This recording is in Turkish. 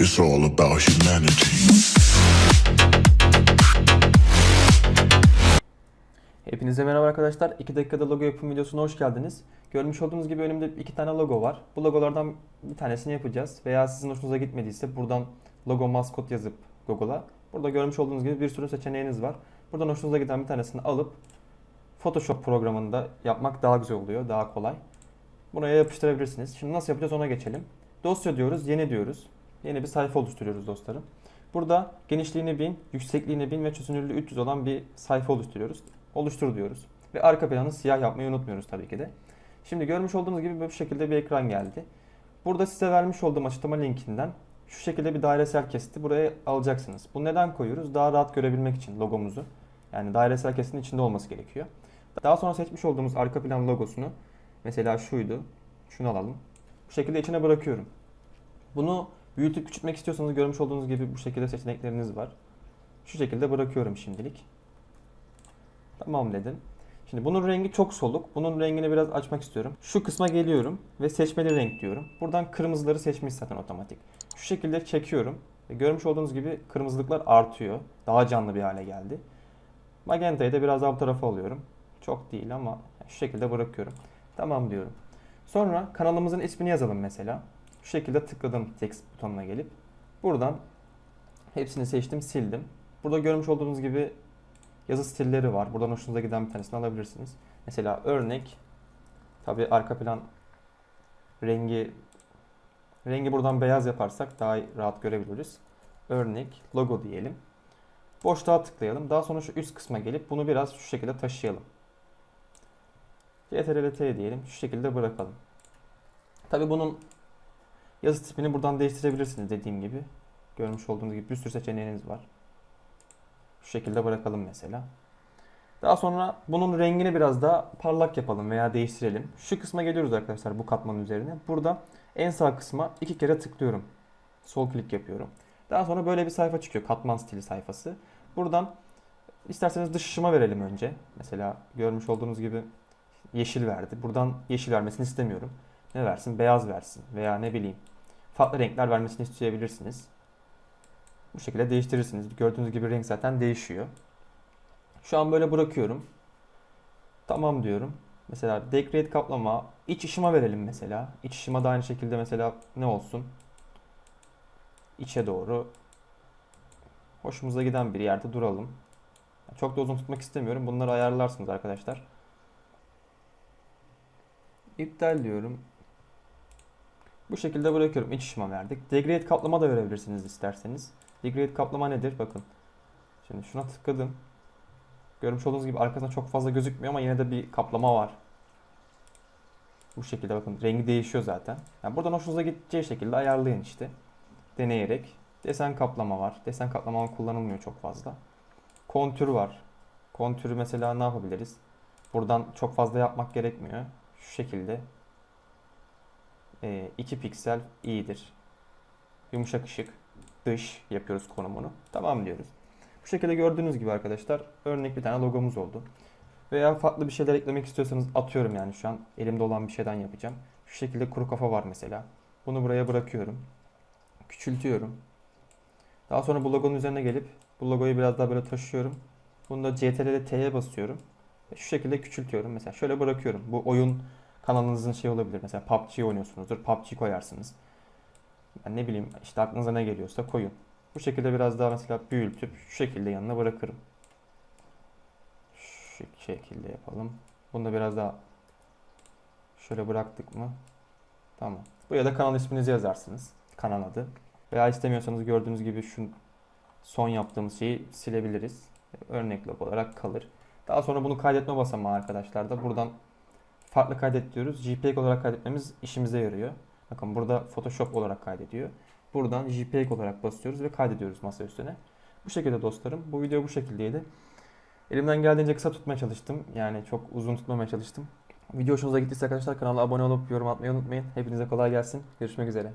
It's all about humanity. Hepinize merhaba arkadaşlar. 2 dakikada logo yapım videosuna hoş geldiniz. Görmüş olduğunuz gibi önümde iki tane logo var. Bu logolardan bir tanesini yapacağız. Veya sizin hoşunuza gitmediyse buradan logo maskot yazıp Google'a. Burada görmüş olduğunuz gibi bir sürü seçeneğiniz var. Buradan hoşunuza giden bir tanesini alıp Photoshop programında yapmak daha güzel oluyor, daha kolay. Buraya yapıştırabilirsiniz. Şimdi nasıl yapacağız ona geçelim. Dosya diyoruz, yeni diyoruz. Yeni bir sayfa oluşturuyoruz dostlarım. Burada genişliğini 1000, yüksekliğini 1000 ve çözünürlüğü 300 olan bir sayfa oluşturuyoruz. Oluştur diyoruz. Ve arka planı siyah yapmayı unutmuyoruz tabii ki de. Şimdi görmüş olduğunuz gibi bu şekilde bir ekran geldi. Burada size vermiş olduğum açıklama linkinden şu şekilde bir dairesel kesiti buraya alacaksınız. Bu neden koyuyoruz? Daha rahat görebilmek için logomuzu. Yani dairesel kesitin içinde olması gerekiyor. Daha sonra seçmiş olduğumuz arka plan logosunu mesela şuydu. Şunu alalım. Bu şekilde içine bırakıyorum. Bunu büyütüp küçültmek istiyorsanız görmüş olduğunuz gibi bu şekilde seçenekleriniz var. Şu şekilde bırakıyorum şimdilik. Tamam dedim. Şimdi bunun rengi çok soluk. Bunun rengini biraz açmak istiyorum. Şu kısma geliyorum ve seçmeli renk diyorum. Buradan kırmızıları seçmiş zaten otomatik. Şu şekilde çekiyorum. Ve görmüş olduğunuz gibi kırmızılıklar artıyor. Daha canlı bir hale geldi. Magenta'yı da biraz daha bu tarafa alıyorum. Çok değil ama şu şekilde bırakıyorum. Tamam diyorum. Sonra kanalımızın ismini yazalım mesela. Şu şekilde tıkladım text butonuna gelip. Buradan hepsini seçtim, sildim. Burada görmüş olduğunuz gibi yazı stilleri var. Buradan hoşunuza giden bir tanesini alabilirsiniz. Mesela örnek tabi arka plan rengi rengi buradan beyaz yaparsak daha rahat görebiliriz. Örnek logo diyelim. Boşluğa tıklayalım. Daha sonra şu üst kısma gelip bunu biraz şu şekilde taşıyalım. Ctrl T diyelim. Şu şekilde bırakalım. Tabi bunun yazı tipini buradan değiştirebilirsiniz dediğim gibi. Görmüş olduğunuz gibi bir sürü seçeneğiniz var. Şu şekilde bırakalım mesela. Daha sonra bunun rengini biraz daha parlak yapalım veya değiştirelim. Şu kısma geliyoruz arkadaşlar bu katmanın üzerine. Burada en sağ kısma iki kere tıklıyorum. Sol klik yapıyorum. Daha sonra böyle bir sayfa çıkıyor. Katman stili sayfası. Buradan isterseniz dış ışıma verelim önce. Mesela görmüş olduğunuz gibi yeşil verdi. Buradan yeşil vermesini istemiyorum. Ne versin? Beyaz versin. Veya ne bileyim farklı renkler vermesini isteyebilirsiniz. Bu şekilde değiştirirsiniz. Gördüğünüz gibi renk zaten değişiyor. Şu an böyle bırakıyorum. Tamam diyorum. Mesela decorate kaplama, iç ışıma verelim mesela. İç ışıma da aynı şekilde mesela ne olsun? İçe doğru. Hoşumuza giden bir yerde duralım. Çok da uzun tutmak istemiyorum. Bunları ayarlarsınız arkadaşlar. İptal diyorum. Bu şekilde bırakıyorum. İç ışıma verdik. Degrade kaplama da verebilirsiniz isterseniz. Degrade kaplama nedir? Bakın. Şimdi şuna tıkladım. Görmüş olduğunuz gibi arkasında çok fazla gözükmüyor ama yine de bir kaplama var. Bu şekilde bakın rengi değişiyor zaten. Yani buradan hoşunuza gideceği şekilde ayarlayın işte. Deneyerek. Desen kaplama var. Desen kaplama kullanılmıyor çok fazla. Kontür var. Kontürü mesela ne yapabiliriz? Buradan çok fazla yapmak gerekmiyor. Şu şekilde. 2 piksel iyidir. Yumuşak ışık dış yapıyoruz konumunu. Tamam diyoruz. Bu şekilde gördüğünüz gibi arkadaşlar örnek bir tane logomuz oldu. Veya farklı bir şeyler eklemek istiyorsanız atıyorum yani şu an elimde olan bir şeyden yapacağım. Şu şekilde kuru kafa var mesela. Bunu buraya bırakıyorum. Küçültüyorum. Daha sonra bu logonun üzerine gelip bu logoyu biraz daha böyle taşıyorum. Bunu da CTRL T'ye basıyorum. Şu şekilde küçültüyorum. Mesela şöyle bırakıyorum. Bu oyun kanalınızın şey olabilir. Mesela PUBG oynuyorsunuzdur. PUBG koyarsınız. Yani ne bileyim işte aklınıza ne geliyorsa koyun. Bu şekilde biraz daha mesela büyütüp şu şekilde yanına bırakırım. Şu şekilde yapalım. Bunu da biraz daha şöyle bıraktık mı? Tamam. Buraya da kanal isminizi yazarsınız. Kanal adı. Veya istemiyorsanız gördüğünüz gibi şu son yaptığımız şeyi silebiliriz. Örnek olarak kalır. Daha sonra bunu kaydetme basamağı arkadaşlar da buradan farklı kaydet diyoruz. JPEG olarak kaydetmemiz işimize yarıyor. Bakın burada Photoshop olarak kaydediyor. Buradan JPEG olarak basıyoruz ve kaydediyoruz masa üstüne. Bu şekilde dostlarım. Bu video bu şekildeydi. Elimden geldiğince kısa tutmaya çalıştım. Yani çok uzun tutmamaya çalıştım. Video hoşunuza gittiyse arkadaşlar kanala abone olup yorum atmayı unutmayın. Hepinize kolay gelsin. Görüşmek üzere.